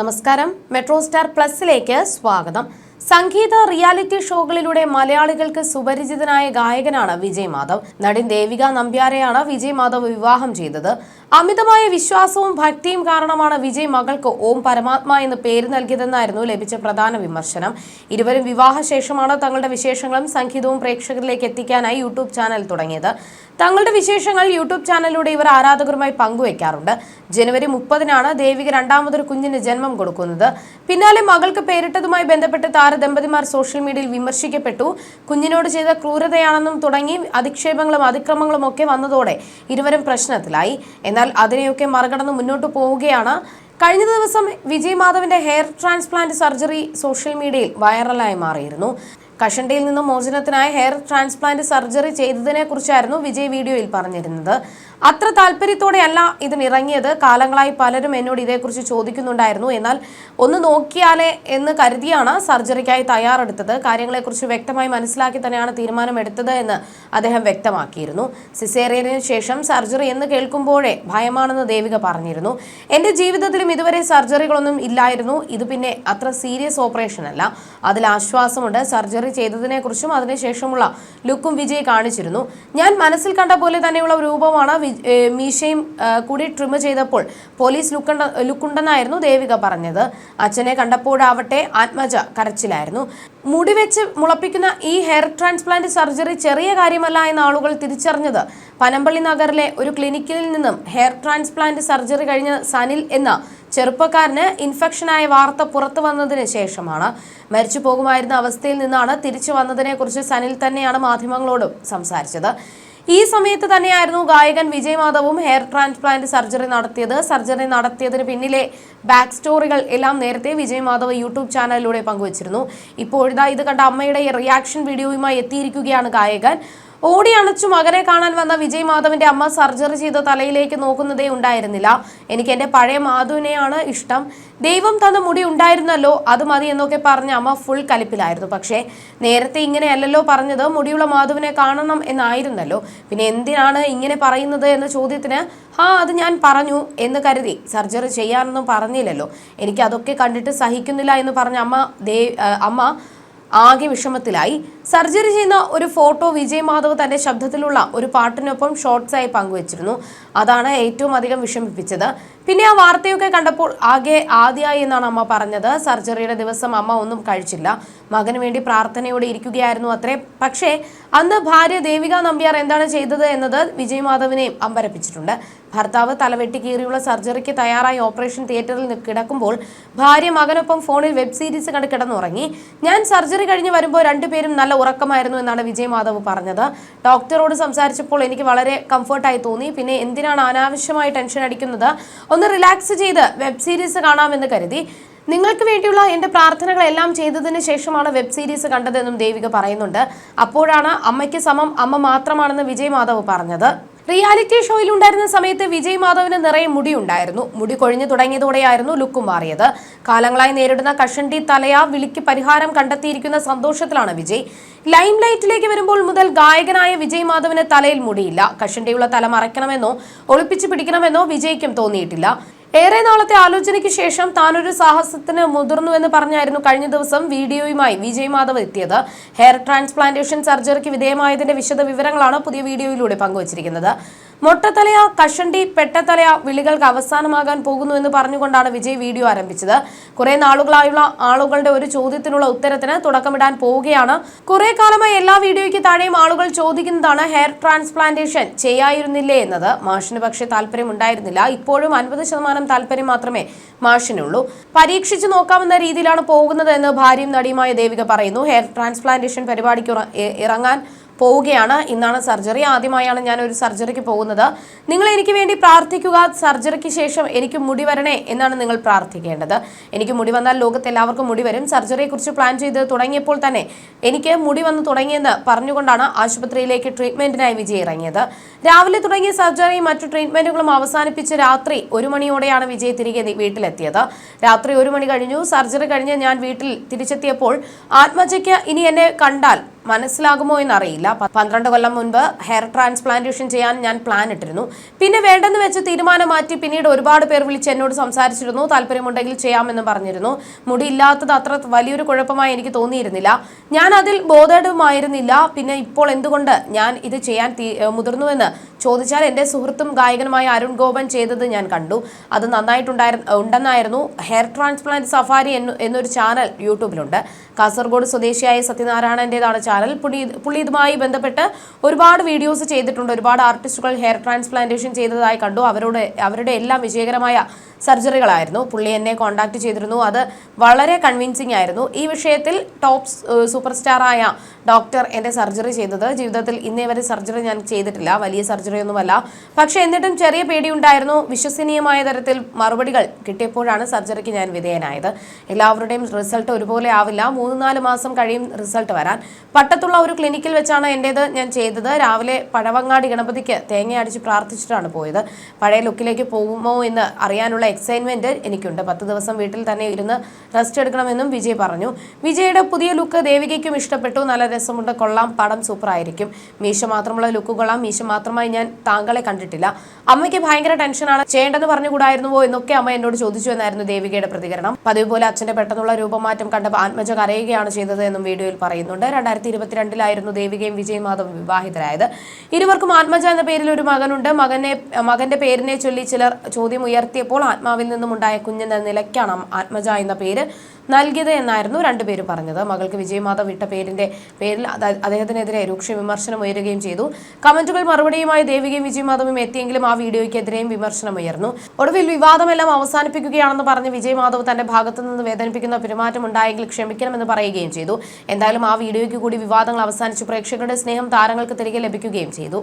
നമസ്കാരം. Metro star പ്ലസിലേക്ക് സ്വാഗതം. സംഗീത reality ഷോകളിലൂടെ മലയാളികൾക്ക് സുപരിചിതനായ ഗായകനാണ് വിജയ് മാധവ്. നടി ദേവിക നമ്പ്യാരെയാണ് വിജയ് മാധവ് വിവാഹം ചെയ്തത്. അമിതമായ വിശ്വാസവും ഭക്തിയും കാരണമാണ് വിജയ് മകൾക്ക് ഓം പരമാത്മ എന്ന് പേര് നൽകിയതെന്നായിരുന്നു ലഭിച്ച പ്രധാന വിമർശനം. ഇരുവരും വിവാഹശേഷമാണ് തങ്ങളുടെ വിശേഷങ്ങളും സംഗീതവും പ്രേക്ഷകരിലേക്ക് എത്തിക്കാനായി യൂട്യൂബ് ചാനൽ തുടങ്ങിയത്. തങ്ങളുടെ വിശേഷങ്ങൾ യൂട്യൂബ് ചാനലിലൂടെ ഇവർ ആരാധകരുമായി പങ്കുവയ്ക്കാറുണ്ട് ജനുവരി മുപ്പതിനാണ് ദേവിക രണ്ടാമതൊരു കുഞ്ഞിന് ജന്മം കൊടുക്കുന്നത്. പിന്നാലെ മകൾക്ക് പേരിട്ടതുമായി ബന്ധപ്പെട്ട് താരദമ്പതിമാർ സോഷ്യൽ മീഡിയയിൽ വിമർശിക്കപ്പെട്ടു. കുഞ്ഞിനോട് ചെയ്ത ക്രൂരതയാണെന്നും തുടങ്ങി അധിക്ഷേപങ്ങളും അതിക്രമങ്ങളും ഒക്കെ വന്നതോടെ ഇരുവരും പ്രശ്നത്തിലായി. എന്നാൽ അതിനെയൊക്കെ മറികടന്ന് മുന്നോട്ട് പോവുകയാണ്. കഴിഞ്ഞ ദിവസം വിജയ് മാധവിന്റെ ഹെയർ ട്രാൻസ്പ്ലാന്റ് സർജറി സോഷ്യൽ മീഡിയയിൽ വൈറലായി മാറിയിരുന്നു. കഷണ്ടിയിൽ നിന്നും മോചനത്തിനായി ഹെയർ ട്രാൻസ്പ്ലാന്റ് സർജറി ചെയ്തതിനെ കുറിച്ചായിരുന്നു വിജയ് വീഡിയോയിൽ പറഞ്ഞിരുന്നത്. അത്ര താല്പര്യത്തോടെയല്ല ഇതിനിറങ്ങിയത് കാലങ്ങളായി പലരും എന്നോട് ഇതേക്കുറിച്ച് ചോദിക്കുന്നുണ്ടായിരുന്നു. എന്നാൽ ഒന്ന് നോക്കിയാലേ എന്ന് കരുതിയാണ് സർജറിക്കായി തയ്യാറെടുത്തത്. കാര്യങ്ങളെക്കുറിച്ച് വ്യക്തമായി മനസ്സിലാക്കി തന്നെയാണ് തീരുമാനമെടുത്തത് എന്ന് അദ്ദേഹം വ്യക്തമാക്കിയിരുന്നു. സിസേറിയനു ശേഷം സർജറി എന്ന് കേൾക്കുമ്പോഴേ ഭയമാണെന്ന് ദേവിക പറഞ്ഞിരുന്നു. എന്റെ ജീവിതത്തിലും ഇതുവരെ സർജറികളൊന്നും ഇല്ലായിരുന്നു. ഇത് പിന്നെ അത്ര സീരിയസ് ഓപ്പറേഷൻ അല്ല അതിൽ ആശ്വാസമുണ്ട്. സർജറി ചെയ്തതിനെക്കുറിച്ചും അതിനുശേഷമുള്ള ലുക്കും വിജയ് കാണിച്ചിരുന്നു. ഞാൻ മനസ്സിൽ കണ്ട പോലെ തന്നെയുള്ള രൂപമാണ് മീശയും കൂടി ട്രിം ചെയ്തപ്പോൾ പോലീസ് ലുക്കുണ്ട ലുക്കുണ്ടെന്നായിരുന്നു ദേവിക പറഞ്ഞത്. അച്ഛനെ കണ്ടപ്പോഴാവട്ടെ ആത്മജ കരച്ചിലായിരുന്നു. മുടി വെച്ച് മുളപ്പിക്കുന്ന ഈ ഹെയർ ട്രാൻസ്പ്ലാന്റ് സർജറി ചെറിയ കാര്യമല്ല എന്ന ആളുകൾ തിരിച്ചറിഞ്ഞത്. പനമ്പള്ളി നഗറിലെ ഒരു ക്ലിനിക്കിൽ നിന്നും ഹെയർ ട്രാൻസ്പ്ലാന്റ് സർജറി കഴിഞ്ഞ സനിൽ എന്ന ചെറുപ്പക്കാരന് ഇൻഫെക്ഷനായ വാർത്ത പുറത്തു വന്നതിന് ശേഷമാണ്. മരിച്ചു പോകുമായിരുന്ന അവസ്ഥയിൽ നിന്നാണ് തിരിച്ചു വന്നതിനെക്കുറിച്ച് സനിൽ തന്നെയാണ് മാധ്യമങ്ങളോടും സംസാരിച്ചത്. ഈ സമയത്ത് തന്നെയായിരുന്നു ഗായകൻ വിജയ് മാധവും ഹെയർ ട്രാൻസ്പ്ലാന്റ് സർജറി നടത്തിയത്. സർജറി നടത്തിയതിന് പിന്നിലെ ബാക്ക് സ്റ്റോറികൾ എല്ലാം നേരത്തെ വിജയ് മാധവ് യൂട്യൂബ് ചാനലിലൂടെ പങ്കുവച്ചിരുന്നു. ഇപ്പോഴിതാ ഇത് കണ്ട അമ്മയുടെ റിയാക്ഷൻ വീഡിയോയുമായി എത്തിയിരിക്കുകയാണ് ഗായകൻ. ഓടി അണച്ചു മകനെ കാണാൻ വന്ന വിജയ് മാധവിന്റെ അമ്മ സർജറി ചെയ്ത തലയിലേക്ക് നോക്കുന്നതേ ഉണ്ടായിരുന്നില്ല. എനിക്ക് എന്റെ പഴയ മാധുവിനെയാണ് ഇഷ്ടം. ദൈവം തന്ന മുടി ഉണ്ടായിരുന്നല്ലോ അത് മതി എന്നൊക്കെ പറഞ്ഞ അമ്മ ഫുൾ കലിപ്പിലായിരുന്നു. പക്ഷേ നേരത്തെ ഇങ്ങനെയല്ലല്ലോ പറഞ്ഞത് മുടിയുള്ള മാധുവിനെ കാണണം എന്നായിരുന്നല്ലോ. പിന്നെ എന്തിനാണ് ഇങ്ങനെ പറയുന്നത് എന്ന ചോദ്യത്തിന് ആ അത് ഞാൻ പറഞ്ഞു എന്ന് കരുതി. സർജറി ചെയ്യാനൊന്നും പറഞ്ഞില്ലല്ലോ. എനിക്ക് അതൊക്കെ കണ്ടിട്ട് സഹിക്കുന്നില്ല എന്ന് പറഞ്ഞ അമ്മ ദേ അമ്മ ആകെ വിഷമത്തിലായി. സർജറി ചെയ്യുന്ന ഒരു ഫോട്ടോ വിജയ് മാധവ് തന്റെ ശബ്ദത്തിലുള്ള ഒരു പാട്ടിനൊപ്പം ഷോർട്സായി പങ്കുവച്ചിരുന്നു. അതാണ് ഏറ്റവും അധികം വിഷമിപ്പിച്ചത്. പിന്നെ ആ വാർത്തയൊക്കെ കണ്ടപ്പോൾ ആകെ ആദ്യമായി എന്നാണ് അമ്മ പറഞ്ഞത്. സർജറിയുടെ ദിവസം അമ്മ ഒന്നും കഴിച്ചില്ല. മകന് വേണ്ടി പ്രാർത്ഥനയോടെ ഇരിക്കുകയായിരുന്നു അത്രേ. പക്ഷേ അന്ന് ഭാര്യ ദേവിക നമ്പ്യാർ എന്താണ് ചെയ്തത് എന്നത് വിജയ് മാധവിനെയും അമ്പരപ്പിച്ചിട്ടുണ്ട്. ഭർത്താവ് തലവെട്ടി കീറിയുള്ള സർജറിക്ക് തയ്യാറായി ഓപ്പറേഷൻ തിയേറ്ററിൽ കിടക്കുമ്പോൾ ഭാര്യ മകനൊപ്പം ഫോണിൽ വെബ് സീരീസ് കണ്ട് കിടന്നുറങ്ങി. ഞാൻ സർജറി കഴിഞ്ഞ് വരുമ്പോൾ രണ്ടുപേരും നല്ല ഉറക്കമായിരുന്നു എന്നാണ് വിജയ് മാധവ് പറഞ്ഞത്. ഡോക്ടറോട് സംസാരിച്ചപ്പോൾ എനിക്ക് വളരെ കംഫർട്ടായി തോന്നി. പിന്നെ എന്തിനാണ് അനാവശ്യമായി ടെൻഷൻ അടിക്കുന്നത്? ഒന്ന് റിലാക്സ് ചെയ്ത് വെബ് സീരീസ് കാണാമെന്ന് കരുതി. നിങ്ങൾക്ക് വേണ്ടിയുള്ള എന്റെ പ്രാർത്ഥനകളെല്ലാം ചെയ്തതിന് ശേഷമാണ് വെബ് സീരീസ് കണ്ടതെന്നും ദേവിക പറയുന്നുണ്ട്. അപ്പോഴാണ് അമ്മയ്ക്ക് സമം അമ്മ മാത്രമാണെന്ന് വിജയ് മാധവ് പറഞ്ഞത്. റിയാലിറ്റി ഷോയിൽ ഉണ്ടായിരുന്ന സമയത്ത് വിജയ് മാധവിന് നിറയെ മുടി ഉണ്ടായിരുന്നു മുടി കൊഴിഞ്ഞു തുടങ്ങിയതോടെയായിരുന്നു ലുക്ക് മാറിയത്. കാലങ്ങളായി നേരിടുന്ന കഷണ്ടി തലയ വിളിക്ക് പരിഹാരം കണ്ടെത്തിയിരിക്കുന്ന സന്തോഷത്തിലാണ് വിജയ്. ലൈം ലൈറ്റിലേക്ക് വരുമ്പോൾ മുതൽ ഗായകനായ വിജയ് മാധവിന് തലയിൽ മുടിയില്ല. കഷണ്ടിയുള്ള തല മറയ്ക്കണമെന്നോ ഒളിപ്പിച്ചു പിടിക്കണമെന്നോ വിജയ്ക്കും തോന്നിയിട്ടില്ല. ഏറെ നാളത്തെ ആലോചനയ്ക്ക് ശേഷം താനൊരു സാഹസത്തിന് മുതിർന്നു എന്ന് പറഞ്ഞായിരുന്നു കഴിഞ്ഞ ദിവസം വീഡിയോയുമായി വിജയ് മാധവ് എത്തിയത്. ഹെയർ ട്രാൻസ്പ്ലാന്റേഷൻ സർജറിക്ക് വിധേയമായതിന്റെ വിശദ വിവരങ്ങളാണ് പുതിയ വീഡിയോയിലൂടെ പങ്കുവച്ചിരിക്കുന്നത്. മൊട്ടത്തലയ കഷണ്ടി പെട്ടത്തലയ വിളികൾക്ക് അവസാനമാകാൻ പോകുന്നു എന്ന് പറഞ്ഞുകൊണ്ടാണ് വിജയ് വീഡിയോ ആരംഭിച്ചത്. കുറെ നാളുകളായുള്ള ആളുകളുടെ ഒരു ചോദ്യത്തിനുള്ള ഉത്തരത്തിന് തുടക്കമിടാൻ പോവുകയാണ്. കുറെ കാലമായി എല്ലാ വീഡിയോയ്ക്ക് താഴെയും ആളുകൾ ചോദിക്കുന്നതാണ് ഹെയർ ട്രാൻസ്പ്ലാന്റേഷൻ ചെയ്യായിരുന്നില്ലേ? എന്നത്. മാഷിന് പക്ഷേ താല്പര്യമുണ്ടായിരുന്നില്ല ഇപ്പോഴും അൻപത് ശതമാനം താല്പര്യം മാത്രമേ മാഷിനുള്ളൂ. പരീക്ഷിച്ചു നോക്കാവുന്ന രീതിയിലാണ് പോകുന്നത് എന്ന് ഭാര്യയും നടിയുമായ ദേവിക പറയുന്നു. ഹെയർ ട്രാൻസ്പ്ലാന്റേഷൻ പരിപാടിക്ക് ഇറങ്ങാൻ പോവുകയാണ്. ഇന്നാണ് സർജറി. ആദ്യമായാണ് ഞാൻ ഒരു സർജറിക്ക് പോകുന്നത്. നിങ്ങൾ എനിക്ക് വേണ്ടി പ്രാർത്ഥിക്കുക. സർജറിക്ക് ശേഷം എനിക്ക് മുടി വരണേ എന്നാണ് നിങ്ങൾ പ്രാർത്ഥിക്കേണ്ടത്. എനിക്ക് മുടി വന്നാൽ ലോകത്ത് എല്ലാവർക്കും മുടി വരും. സർജറിയെക്കുറിച്ച് പ്ലാൻ ചെയ്ത് തുടങ്ങിയപ്പോൾ തന്നെ എനിക്ക് മുടി വന്ന് തുടങ്ങിയെന്ന് പറഞ്ഞുകൊണ്ടാണ് ആശുപത്രിയിലേക്ക് ട്രീറ്റ്മെന്റിനായി വിജയ് ഇറങ്ങിയത്. രാവിലെ തുടങ്ങിയ സർജറിയും മറ്റു ട്രീറ്റ്മെന്റുകളും അവസാനിപ്പിച്ച് രാത്രി ഒരു മണിയോടെയാണ് വിജയ് തിരികെ വീട്ടിലെത്തിയത്. രാത്രി ഒരു മണി കഴിഞ്ഞു. സർജറി കഴിഞ്ഞ് ഞാൻ വീട്ടിൽ തിരിച്ചെത്തിയപ്പോൾ ആത്മജയ്ക്ക് ഇനി എന്നെ കണ്ടാൽ മനസ്സിലാകുമോ എന്നറിയില്ല. പന്ത്രണ്ട് കൊല്ലം മുൻപ് ഹെയർ ട്രാൻസ്പ്ലാന്റേഷൻ ചെയ്യാൻ ഞാൻ പ്ലാൻ ഇട്ടിരുന്നു. പിന്നെ വേണ്ടെന്ന് വെച്ച് തീരുമാനം മാറ്റി പിന്നീട് ഒരുപാട് പേർ വിളിച്ച് എന്നോട് സംസാരിച്ചിരുന്നു. താല്പര്യമുണ്ടെങ്കിൽ ചെയ്യാമെന്ന് പറഞ്ഞിരുന്നു. മുടി ഇല്ലാത്തത് അത്ര വലിയൊരു കുഴപ്പമായി എനിക്ക് തോന്നിയിരുന്നില്ല. ഞാൻ അതിൽ ബോധേഡുമായിരുന്നില്ല പിന്നെ ഇപ്പോൾ എന്തുകൊണ്ട് ഞാൻ ഇത് ചെയ്യാൻ മുതിർന്നുവെന്ന് ചോദിച്ചാൽ എന്റെ സുഹൃത്തും ഗായകനുമായ അരുൺ ഗോപൻ ചെയ്തത് ഞാൻ കണ്ടു. അത് നന്നായിട്ടുണ്ടായിരുന്നു ഉണ്ടെന്നായിരുന്നു ഹെയർ ട്രാൻസ്പ്ലാന്റ് സഫാരി എന്ന് എന്നൊരു ചാനൽ യൂട്യൂബിലുണ്ട്. കാസർഗോഡ് സ്വദേശിയായ സത്യനാരായണന്റെതാണ് ചാനൽ. പുള്ളി പുള്ളി ഇതുമായി ബന്ധപ്പെട്ട് ഒരുപാട് വീഡിയോസ് ചെയ്തിട്ടുണ്ട്. ഒരുപാട് ആർട്ടിസ്റ്റുകൾ ഹെയർ ട്രാൻസ്പ്ലാന്റേഷൻ ചെയ്തതായി കണ്ടു. അവരുടെ അവരുടെ എല്ലാം വിജയകരമായ സർജറികളായിരുന്നു. പുള്ളി എന്നെ കോൺടാക്ട് ചെയ്തിരുന്നു. അത് വളരെ കൺവിൻസിങ് ആയിരുന്നു. ഈ വിഷയത്തിൽ ടോപ്പ് സൂപ്പർ സ്റ്റാറായ ഡോക്ടർ എന്റെ സർജറി ചെയ്തത്. ജീവിതത്തിൽ ഇന്നേ വരെ സർജറി ഞാൻ ചെയ്തിട്ടില്ല. വലിയ സർജറിയൊന്നുമല്ല പക്ഷേ എന്നിട്ടും ചെറിയ പേടിയുണ്ടായിരുന്നു. വിശ്വസനീയമായ തരത്തിൽ മറുപടികൾ കിട്ടിയപ്പോഴാണ് സർജറിക്ക് ഞാൻ വിധേയനായത്. എല്ലാവരുടെയും റിസൾട്ട് ഒരുപോലെ ആവില്ല. മൂന്ന് നാല് മാസം കഴിയും റിസൾട്ട് വരാൻ. പട്ടത്തുള്ള ഒരു ക്ലിനിക്കിൽ വെച്ചാണ് എന്റേത് ഞാൻ ചെയ്തത്. രാവിലെ പഴവങ്ങാടി ഗണപതിക്ക് തേങ്ങ അടിച്ച് പ്രാർത്ഥിച്ചിട്ടാണ് പോയത്. പഴയ ലുക്കിലേക്ക് പോകുമോ എന്ന് അറിയാനുള്ള എക്സൈറ്റ്മെന്റ് എനിക്കുണ്ട്. പത്ത് ദിവസം വീട്ടിൽ തന്നെ ഇരുന്ന് റെസ്റ്റ് എടുക്കണമെന്നും വിജയ് പറഞ്ഞു. വിജയുടെ പുതിയ ലുക്ക് ദേവികയ്ക്കും ഇഷ്ടപ്പെട്ടു. നല്ല രസമുണ്ട്. കൊള്ളാം. പടം സൂപ്പർ ആയിരിക്കും. മീശ മാത്രമുള്ള ലുക്ക് കൊള്ളാം. മീശ മാത്രമായി ഞാൻ താങ്കളെ കണ്ടിട്ടില്ല. അമ്മയ്ക്ക് ഭയങ്കര ടെൻഷനാണ് ചെയ്യേണ്ടെന്ന് പറഞ്ഞുകൂടായിരുന്നുവോ എന്നൊക്കെ അമ്മ എന്നോട് ചോദിച്ചു എന്നായിരുന്നു ദേവികയുടെ പ്രതികരണം. പതിവ് പോലെ അച്ഛന്റെ പെട്ടെന്നുള്ള രൂപമാറ്റം കണ്ടപ്പോൾ ആത്മജ കരയുകയാണ് ചെയ്തത് എന്നും വീഡിയോയിൽ പറയുന്നുണ്ട്. രണ്ടായിരത്തി ഇരുപത്തിരണ്ടിലായിരുന്നു ദേവികയും വിജയ് മാധവ് വിവാഹിതരായത്. ഇരുവർക്കും ആത്മജ എന്ന പേരിൽ ഒരു മകനുണ്ട്. മകനെ മകന്റെ പേരിനെ ചൊല്ലി ചിലർ ചോദ്യം ഉയർത്തിയപ്പോൾ ആത്മാവിൽ നിന്നുമുണ്ടായ കുഞ്ഞെന്ന നിലയ്ക്കാണ് ആത്മജ എന്ന പേര് നൽകിയത് എന്നായിരുന്നു രണ്ടുപേരും പറഞ്ഞത്. മകൾക്ക് വിജയമാധവ് ഇട്ട പേരിന്റെ പേരിൽ അദ്ദേഹത്തിനെതിരെ രൂക്ഷ വിമർശനം ഉയരുകയും ചെയ്തു. കമന്റുകൾ മറുപടിയുമായി ദേവികയും വിജയമാധവും എത്തിയെങ്കിലും ആ വീഡിയോയ്ക്ക് എതിരെയും വിമർശനം ഉയർന്നു. ഒടുവിൽ വിവാദമെല്ലാം അവസാനിപ്പിക്കുകയാണെന്ന് പറഞ്ഞ് വിജയമാധവ് തന്റെ ഭാഗത്തു നിന്ന് വേദനിപ്പിക്കുന്ന പെരുമാറ്റം ഉണ്ടായെങ്കിൽ ക്ഷമിക്കണമെന്ന് പറയുകയും ചെയ്തു. എന്തായാലും ആ വീഡിയോയ്ക്ക് കൂടി വിവാദങ്ങൾ അവസാനിച്ച്. പ്രേക്ഷകരുടെ സ്നേഹം താരങ്ങൾക്ക് തിരികെ ലഭിക്കുകയും ചെയ്തു.